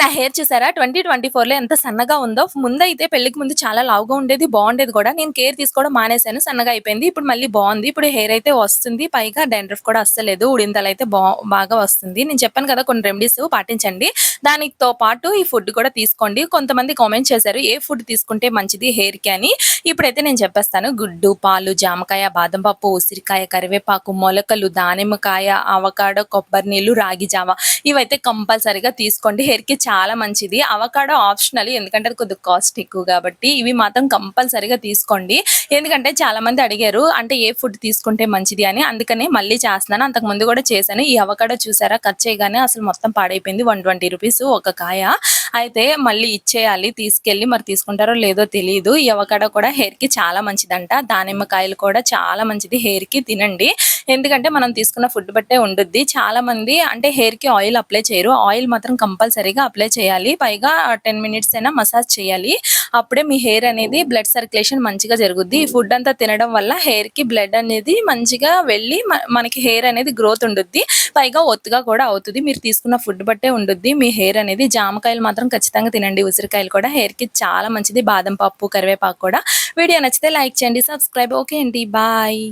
నా హెయిర్ చూసారా? Twenty twenty ఫోర్లో ఎంత సన్నగా ఉందో. ముందైతే పెళ్ళికి ముందు చాలా లావుగా ఉండేది బాగుండేది కూడా. నేను కేర్ తీసుకోవడం మానేశాను సన్నగా అయిపోయింది. ఇప్పుడు మళ్ళీ బాగుంది. ఇప్పుడు హెయిర్ అయితే వస్తుంది. పైగా డాండ్రఫ్ కూడా అస్సలేదు. ఉడింతలు అయితే బా బాగా వస్తుంది. నేను చెప్పాను కదా కొన్ని రెమెడీస్ పాటించండి. దానితో పాటు ఈ ఫుడ్ కూడా తీసుకోండి. కొంతమంది కామెంట్ చేశారు ఏ ఫుడ్ తీసుకుంటే మంచిది హెయిర్కి అని. ఇప్పుడైతే నేను చెప్పేస్తాను గుడ్డు పాలు జామకాయ బాదం పప్పు ఉసిరికాయ కరివేపాకు మొలకలు దానిమ్మకాయ అవకాడో కొబ్బరి నీళ్ళు రాగి జావ ఇవైతే కంపల్సరీగా తీసుకోండి. హెయిర్కి చాలా మంచిది. అవకాడో ఆప్షనల్ ఎందుకంటే అది కొద్దిగా కాస్ట్ ఎక్కువ కాబట్టి ఇవి మాత్రం కంపల్సరీగా తీసుకోండి. ఎందుకంటే చాలా మంది అడిగారు అంటే ఏ ఫుడ్ తీసుకుంటే మంచిది అని. అందుకనే మళ్ళీ చేస్తున్నాను. అంతకు ముందు కూడా చేశాను. ఈ అవకాడో చూసారా? కట్ చేయగానే అసలు మొత్తం పాడైపోయింది. వన్ ట్వంటీ రూపీస్ ఒక కాయ అయితే మళ్ళీ ఇచ్చేయాలి తీసుకెళ్ళి మరి తీసుకుంటారో లేదో తెలియదు ఎవకడ కూడా హెయిర్కి చాలా మంచిదంట. దానిమ్మకాయలు కూడా చాలా మంచిది హెయిర్కి తినండి. ఎందుకంటే మనం తీసుకున్న ఫుడ్ బట్టే ఉండుద్ది. చాలా మంది అంటే హెయిర్కి ఆయిల్ అప్లై చేయరు. ఆయిల్ మాత్రం కంపల్సరీగా అప్లై చేయాలి. పైగా టెన్ మినిట్స్ అయినా మసాజ్ చేయాలి. అప్పుడే మీ హెయిర్ అనేది బ్లడ్ సర్క్యులేషన్ మంచిగా జరుగుద్ది. ఈ ఫుడ్ అంతా తినడం వల్ల హెయిర్కి బ్లడ్ అనేది మంచిగా వెళ్ళి మనకి హెయిర్ అనేది గ్రోత్ ఉండుద్ది. పైగా ఒత్తుగా కూడా అవుతుంది. మీరు తీసుకున్న ఫుడ్ బట్టే ఉండుద్ది. మీ హెయిర్ అనేది జామకాయలు మాత్రం ఖచ్చితంగా తినండి. ఉసిరికాయలు కూడా హెయిర్కి చాలా మంచిది. బాదం పప్పు కరివేపాకు కూడా. వీడియో నచ్చితే లైక్ చేయండి. సబ్స్క్రైబ్. ఓకే అండి. బాయ్.